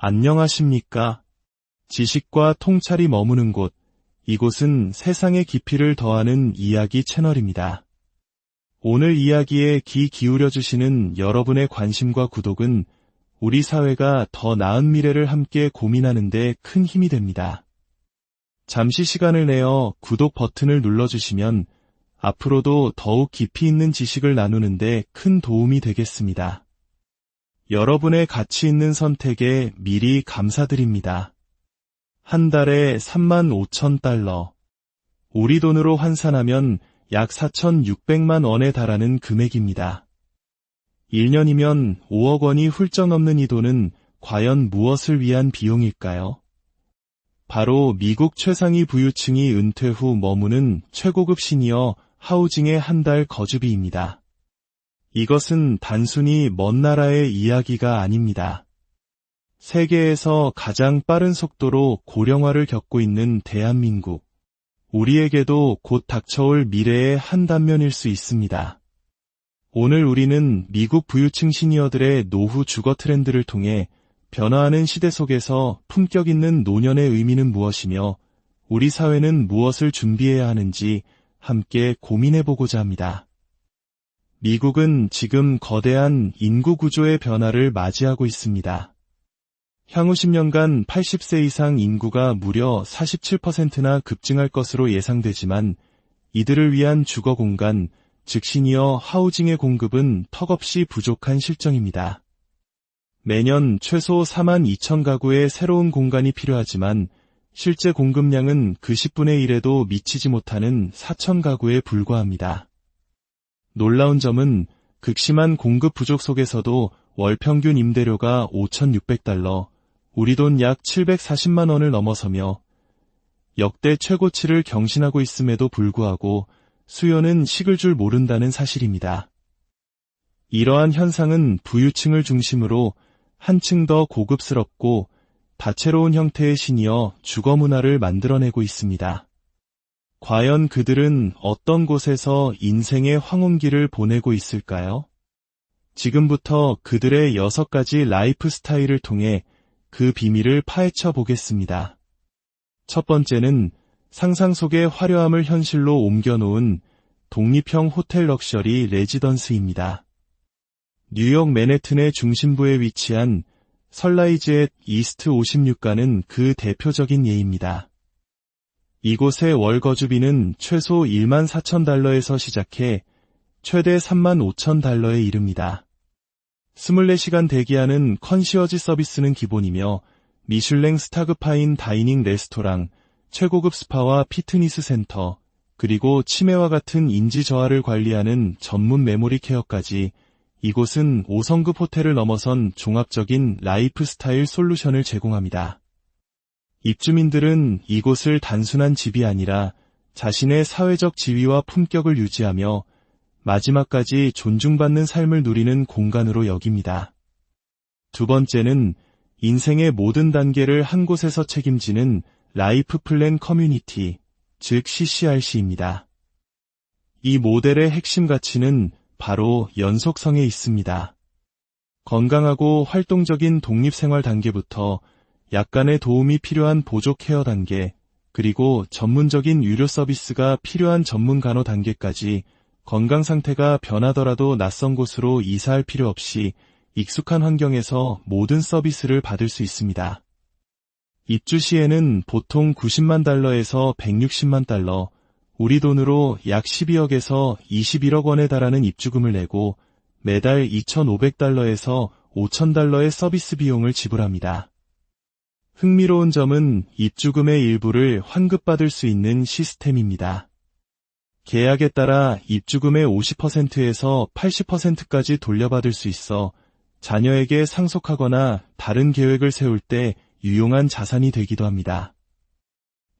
안녕하십니까? 지식과 통찰이 머무는 곳, 이곳은 세상의 깊이를 더하는 이야기 채널입니다. 오늘 이야기에 귀 기울여 주시는 여러분의 관심과 구독은 우리 사회가 더 나은 미래를 함께 고민하는데 큰 힘이 됩니다. 잠시 시간을 내어 구독 버튼을 눌러주시면 앞으로도 더욱 깊이 있는 지식을 나누는데 큰 도움이 되겠습니다. 여러분의 가치 있는 선택에 미리 감사드립니다. 한 달에 3만 5천 달러. 우리 돈으로 환산하면 약 4,600만 원에 달하는 금액입니다. 1년이면 5억 원이 훌쩍 넘는 이 돈은 과연 무엇을 위한 비용일까요? 바로 미국 최상위 부유층이 은퇴 후 머무는 최고급 시니어 하우징의 한 달 거주비입니다. 이것은 단순히 먼 나라의 이야기가 아닙니다. 세계에서 가장 빠른 속도로 고령화를 겪고 있는 대한민국. 우리에게도 곧 닥쳐올 미래의 한 단면일 수 있습니다. 오늘 우리는 미국 부유층 시니어들의 노후 주거 트렌드를 통해 변화하는 시대 속에서 품격 있는 노년의 의미는 무엇이며 우리 사회는 무엇을 준비해야 하는지 함께 고민해보고자 합니다. 미국은 지금 거대한 인구 구조의 변화를 맞이하고 있습니다. 향후 10년간 80세 이상 인구가 무려 47%나 급증할 것으로 예상되지만 이들을 위한 주거 공간, 즉 시니어 하우징의 공급은 턱없이 부족한 실정입니다. 매년 최소 4만 2천 가구의 새로운 공간이 필요하지만 실제 공급량은 그 10분의 1에도 미치지 못하는 4천 가구에 불과합니다. 놀라운 점은 극심한 공급 부족 속에서도 월 평균 임대료가 5,600달러, 우리 돈 약 740만 원을 넘어서며 역대 최고치를 경신하고 있음에도 불구하고 수요는 식을 줄 모른다는 사실입니다. 이러한 현상은 부유층을 중심으로 한층 더 고급스럽고 다채로운 형태의 시니어 주거 문화를 만들어내고 있습니다. 과연 그들은 어떤 곳에서 인생의 황혼기를 보내고 있을까요? 지금부터 그들의 여섯 가지 라이프 스타일을 통해 그 비밀을 파헤쳐 보겠습니다. 첫 번째는 상상 속의 화려함을 현실로 옮겨놓은 독립형 호텔 럭셔리 레지던스입니다. 뉴욕 맨해튼의 중심부에 위치한 설라이즈의 이스트 56가는 그 대표적인 예입니다. 이곳의 월 거주비는 최소 1만 4천 달러에서 시작해 최대 3만 5천 달러에 이릅니다. 24시간 대기하는 컨시어지 서비스는 기본이며 미슐랭 스타그파인 다이닝 레스토랑, 최고급 스파와 피트니스 센터, 그리고 치매와 같은 인지 저하를 관리하는 전문 메모리 케어까지 이곳은 5성급 호텔을 넘어선 종합적인 라이프 스타일 솔루션을 제공합니다. 입주민들은 이곳을 단순한 집이 아니라 자신의 사회적 지위와 품격을 유지하며 마지막까지 존중받는 삶을 누리는 공간으로 여깁니다. 두 번째는 인생의 모든 단계를 한 곳에서 책임지는 라이프 플랜 커뮤니티, 즉 CCRC입니다. 이 모델의 핵심 가치는 바로 연속성에 있습니다. 건강하고 활동적인 독립생활 단계부터 약간의 도움이 필요한 보조 케어 단계, 그리고 전문적인 유료 서비스가 필요한 전문 간호 단계까지 건강 상태가 변하더라도 낯선 곳으로 이사할 필요 없이 익숙한 환경에서 모든 서비스를 받을 수 있습니다. 입주 시에는 보통 90만 달러에서 160만 달러, 우리 돈으로 약 12억에서 21억 원에 달하는 입주금을 내고 매달 2,500달러에서 5,000달러의 서비스 비용을 지불합니다. 흥미로운 점은 입주금의 일부를 환급받을 수 있는 시스템입니다. 계약에 따라 입주금의 50%에서 80%까지 돌려받을 수 있어 자녀에게 상속하거나 다른 계획을 세울 때 유용한 자산이 되기도 합니다.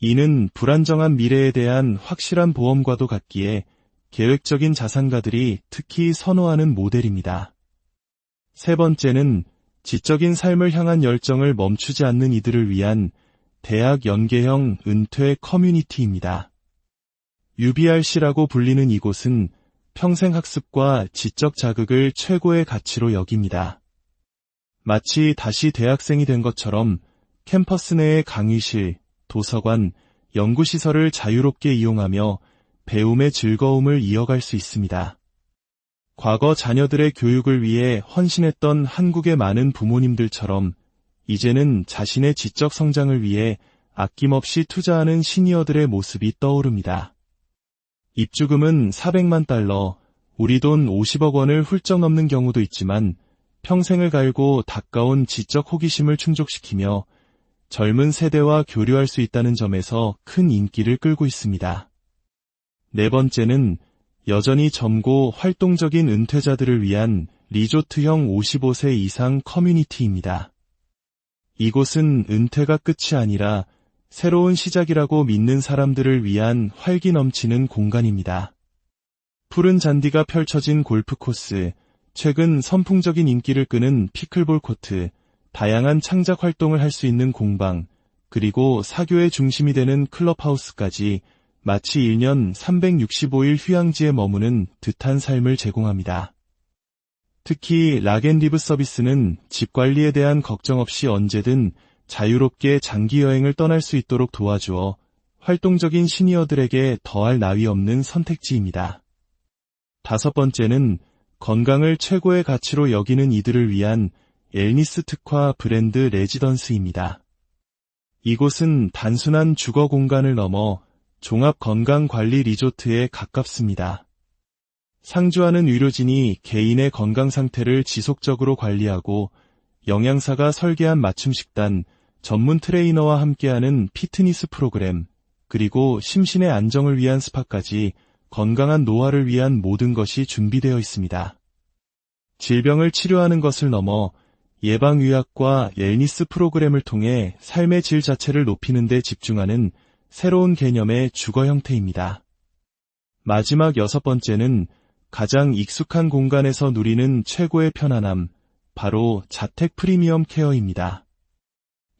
이는 불안정한 미래에 대한 확실한 보험과도 같기에 계획적인 자산가들이 특히 선호하는 모델입니다. 세 번째는 지적인 삶을 향한 열정을 멈추지 않는 이들을 위한 대학 연계형 은퇴 커뮤니티입니다. UBRC라고 불리는 이곳은 평생 학습과 지적 자극을 최고의 가치로 여깁니다. 마치 다시 대학생이 된 것처럼 캠퍼스 내의 강의실, 도서관, 연구시설을 자유롭게 이용하며 배움의 즐거움을 이어갈 수 있습니다. 과거 자녀들의 교육을 위해 헌신했던 한국의 많은 부모님들처럼 이제는 자신의 지적 성장을 위해 아낌없이 투자하는 시니어들의 모습이 떠오릅니다. 입주금은 400만 달러, 우리 돈 50억 원을 훌쩍 넘는 경우도 있지만 평생을 갈고 닦아온 지적 호기심을 충족시키며 젊은 세대와 교류할 수 있다는 점에서 큰 인기를 끌고 있습니다. 네 번째는 여전히 젊고 활동적인 은퇴자들을 위한 리조트형 55세 이상 커뮤니티입니다. 이곳은 은퇴가 끝이 아니라 새로운 시작이라고 믿는 사람들을 위한 활기 넘치는 공간입니다. 푸른 잔디가 펼쳐진 골프 코스, 최근 선풍적인 인기를 끄는 피클볼 코트, 다양한 창작 활동을 할 수 있는 공방, 그리고 사교의 중심이 되는 클럽하우스까지 마치 1년 365일 휴양지에 머무는 듯한 삶을 제공합니다. 특히 락앤리브 서비스는 집 관리에 대한 걱정 없이 언제든 자유롭게 장기 여행을 떠날 수 있도록 도와주어 활동적인 시니어들에게 더할 나위 없는 선택지입니다. 다섯 번째는 건강을 최고의 가치로 여기는 이들을 위한 엘니스 특화 브랜드 레지던스입니다. 이곳은 단순한 주거 공간을 넘어 종합 건강관리 리조트에 가깝습니다. 상주하는 의료진이 개인의 건강 상태를 지속적으로 관리하고 영양사가 설계한 맞춤 식단, 전문 트레이너와 함께하는 피트니스 프로그램, 그리고 심신의 안정을 위한 스파까지 건강한 노화를 위한 모든 것이 준비되어 있습니다. 질병을 치료하는 것을 넘어 예방의학과 웰니스 프로그램을 통해 삶의 질 자체를 높이는 데 집중하는 새로운 개념의 주거 형태입니다. 마지막 여섯 번째는 가장 익숙한 공간에서 누리는 최고의 편안함, 바로 자택 프리미엄 케어입니다.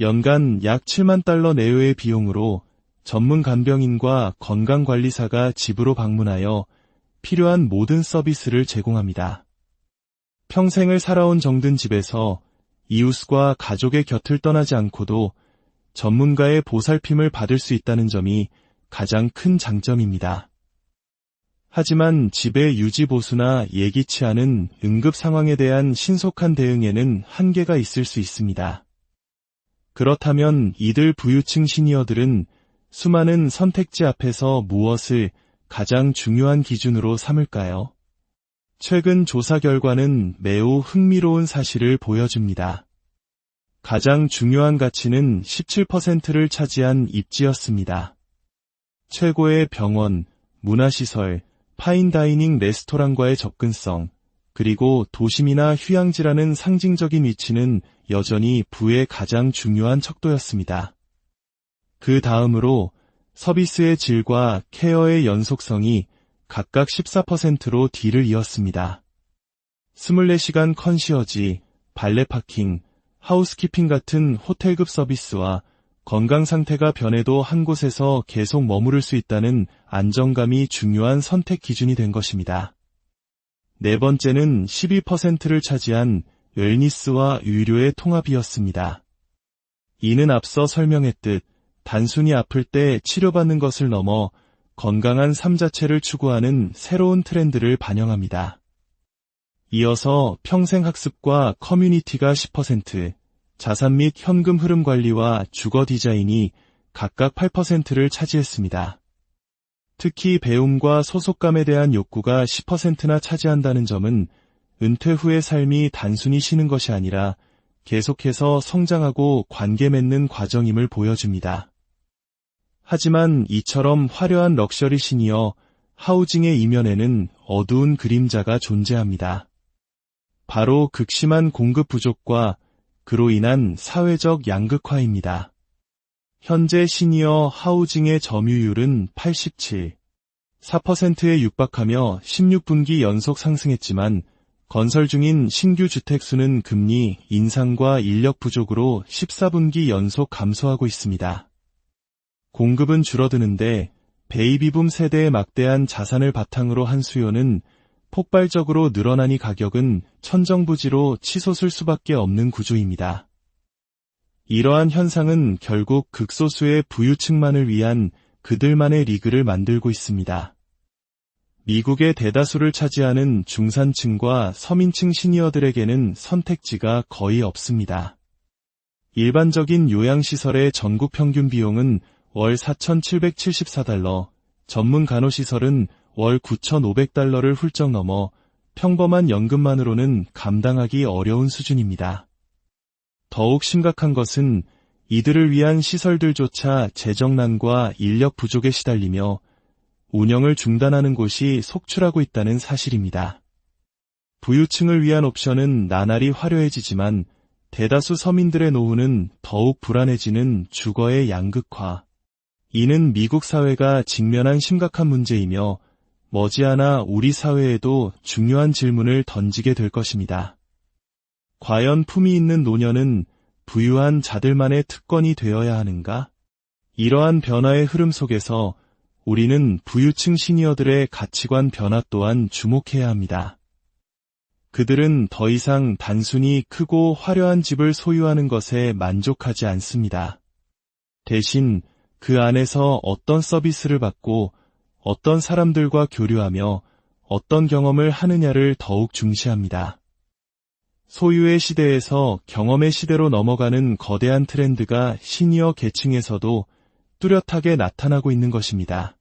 연간 약 7만 달러 내외의 비용으로 전문 간병인과 건강관리사가 집으로 방문하여 필요한 모든 서비스를 제공합니다. 평생을 살아온 정든 집에서 이웃과 가족의 곁을 떠나지 않고도 전문가의 보살핌을 받을 수 있다는 점이 가장 큰 장점입니다. 하지만 집의 유지보수나 예기치 않은 응급 상황에 대한 신속한 대응에는 한계가 있을 수 있습니다. 그렇다면 이들 부유층 시니어들은 수많은 선택지 앞에서 무엇을 가장 중요한 기준으로 삼을까요? 최근 조사 결과는 매우 흥미로운 사실을 보여줍니다. 가장 중요한 가치는 17%를 차지한 입지였습니다. 최고의 병원, 문화시설, 파인다이닝 레스토랑과의 접근성, 그리고 도심이나 휴양지라는 상징적인 위치는 여전히 부의 가장 중요한 척도였습니다. 그 다음으로 서비스의 질과 케어의 연속성이 각각 14%로 뒤를 이었습니다. 24시간 컨시어지, 발레 파킹, 하우스키핑 같은 호텔급 서비스와 건강 상태가 변해도 한 곳에서 계속 머무를 수 있다는 안정감이 중요한 선택 기준이 된 것입니다. 네 번째는 12%를 차지한 웰니스와 의료의 통합이었습니다. 이는 앞서 설명했듯 단순히 아플 때 치료받는 것을 넘어 건강한 삶 자체를 추구하는 새로운 트렌드를 반영합니다. 이어서 평생학습과 커뮤니티가 10%, 자산 및 현금 흐름 관리와 주거 디자인이 각각 8%를 차지했습니다. 특히 배움과 소속감에 대한 욕구가 10%나 차지한다는 점은 은퇴 후의 삶이 단순히 쉬는 것이 아니라 계속해서 성장하고 관계 맺는 과정임을 보여줍니다. 하지만 이처럼 화려한 럭셔리 시니어 하우징의 이면에는 어두운 그림자가 존재합니다. 바로 극심한 공급 부족과 그로 인한 사회적 양극화입니다. 현재 시니어 하우징의 점유율은 87, 4%에 육박하며 16분기 연속 상승했지만 건설 중인 신규 주택수는 금리 인상과 인력 부족으로 14분기 연속 감소하고 있습니다. 공급은 줄어드는데 베이비붐 세대의 막대한 자산을 바탕으로 한 수요는 폭발적으로 늘어나니 가격은 천정부지로 치솟을 수밖에 없는 구조입니다. 이러한 현상은 결국 극소수의 부유층만을 위한 그들만의 리그를 만들고 있습니다. 미국의 대다수를 차지하는 중산층과 서민층 시니어들에게는 선택지가 거의 없습니다. 일반적인 요양시설의 전국 평균 비용은 월 4,774달러, 전문 간호시설은 월 9,500달러를 훌쩍 넘어 평범한 연금만으로는 감당하기 어려운 수준입니다. 더욱 심각한 것은 이들을 위한 시설들조차 재정난과 인력 부족에 시달리며 운영을 중단하는 곳이 속출하고 있다는 사실입니다. 부유층을 위한 옵션은 나날이 화려해지지만 대다수 서민들의 노후는 더욱 불안해지는 주거의 양극화. 이는 미국 사회가 직면한 심각한 문제이며 머지않아 우리 사회에도 중요한 질문을 던지게 될 것입니다. 과연 품이 있는 노년은 부유한 자들만의 특권이 되어야 하는가? 이러한 변화의 흐름 속에서 우리는 부유층 시니어들의 가치관 변화 또한 주목해야 합니다. 그들은 더 이상 단순히 크고 화려한 집을 소유하는 것에 만족하지 않습니다. 대신 그 안에서 어떤 서비스를 받고 어떤 사람들과 교류하며 어떤 경험을 하느냐를 더욱 중시합니다. 소유의 시대에서 경험의 시대로 넘어가는 거대한 트렌드가 시니어 계층에서도 뚜렷하게 나타나고 있는 것입니다.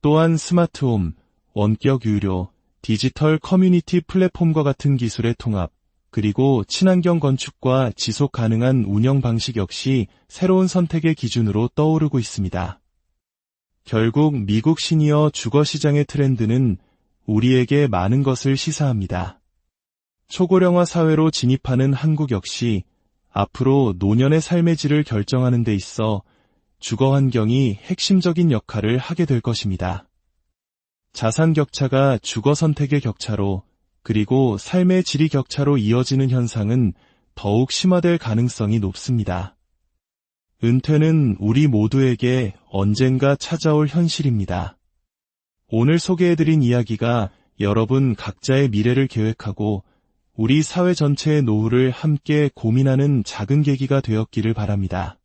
또한 스마트홈, 원격 유료, 디지털 커뮤니티 플랫폼과 같은 기술의 통합, 그리고 친환경 건축과 지속 가능한 운영 방식 역시 새로운 선택의 기준으로 떠오르고 있습니다. 결국 미국 시니어 주거 시장의 트렌드는 우리에게 많은 것을 시사합니다. 초고령화 사회로 진입하는 한국 역시 앞으로 노년의 삶의 질을 결정하는 데 있어 주거 환경이 핵심적인 역할을 하게 될 것입니다. 자산 격차가 주거 선택의 격차로 그리고 삶의 질이 격차로 이어지는 현상은 더욱 심화될 가능성이 높습니다. 은퇴는 우리 모두에게 언젠가 찾아올 현실입니다. 오늘 소개해드린 이야기가 여러분 각자의 미래를 계획하고 우리 사회 전체의 노후를 함께 고민하는 작은 계기가 되었기를 바랍니다.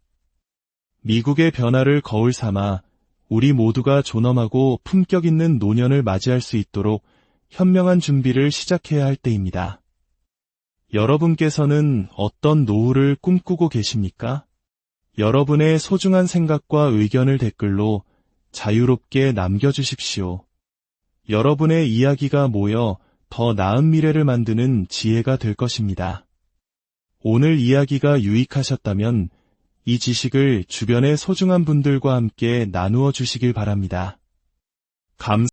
미국의 변화를 거울 삼아 우리 모두가 존엄하고 품격 있는 노년을 맞이할 수 있도록 현명한 준비를 시작해야 할 때입니다. 여러분께서는 어떤 노후를 꿈꾸고 계십니까? 여러분의 소중한 생각과 의견을 댓글로 자유롭게 남겨주십시오. 여러분의 이야기가 모여 더 나은 미래를 만드는 지혜가 될 것입니다. 오늘 이야기가 유익하셨다면 이 지식을 주변의 소중한 분들과 함께 나누어 주시길 바랍니다. 감